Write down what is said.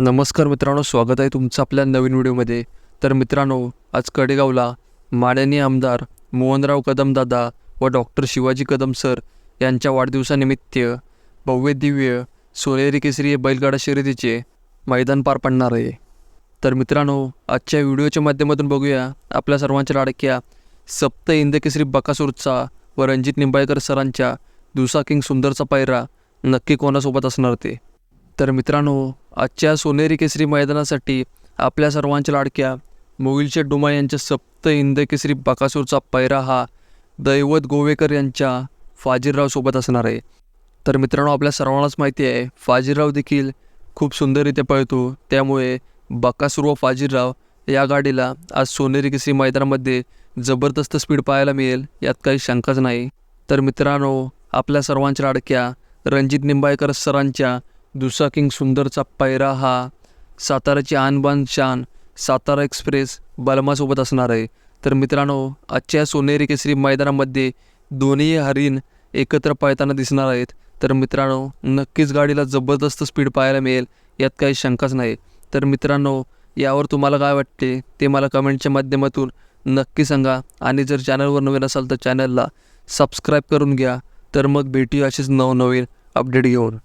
नमस्कार मित्रांनो स्वागत आहे तुमचं आपल्या नवीन व्हिडिओमध्ये. तर मित्रांनो आज कडेगावला माननीय आमदार मोहनराव कदमदादा व डॉक्टर शिवाजी कदम सर यांच्या वाढदिवसानिमित्त भव्य दिव्य सोनेरी केसरी बैलगाडा शर्यतीचे मैदान पार पडणार आहे. तर मित्रांनो आजच्या व्हिडिओच्या माध्यमातून बघूया आपल्या सर्वांच्या लाडक्या सप्त इंदकेसरी बकासूरचा व रणजित निंबाळकर सरांच्या दुसा किंग सुंदरचा पायरा नक्की कोणासोबत असणार ते? तर मित्रांनो आजच्या सोनेरी केसरी मैदानासाठी आपल्या सर्वांच्या लाडक्या मोहिलचे डुमा यांच्या सप्त इंद केसरी बकासूरचा पैरा हा दैवत गोवेकर यांच्या फाजीरराव सोबत असणार आहे. तर मित्रांनो आपल्या सर्वांनाच माहिती आहे फाजीरराव देखील खूप सुंदररित्या पळतो. त्यामुळे बकासूर व फाजीरराव या गाडीला आज सोनेरी केसरी मैदानामध्ये जबरदस्त स्पीड पाहायला मिळेल यात काही शंकाच नाही. तर मित्रांनो आपल्या सर्वांच्या लाडक्या रणजित निंबाळकर सरांच्या दुसा किंग सुंदरचा पैरा हा साताराची आणबान शान सातारा एक्सप्रेस बलमासोबत असणार आहे. तर मित्रांनो आजच्या सोनेरी केसरी मैदानामध्ये दोन्ही हरिण एकत्र पळताना दिसणार आहेत. तर मित्रांनो नक्कीच गाडीला जबरदस्त स्पीड पाहायला मिळेल यात काही शंकाच नाही. तर मित्रांनो यावर तुम्हाला काय वाटते ते मला कमेंटच्या माध्यमातून नक्की सांगा. आणि जर चॅनलवर नवीन असाल तर चॅनलला सबस्क्राईब करून घ्या. तर मग भेटूया असेच नवनवीन अपडेट घेऊन.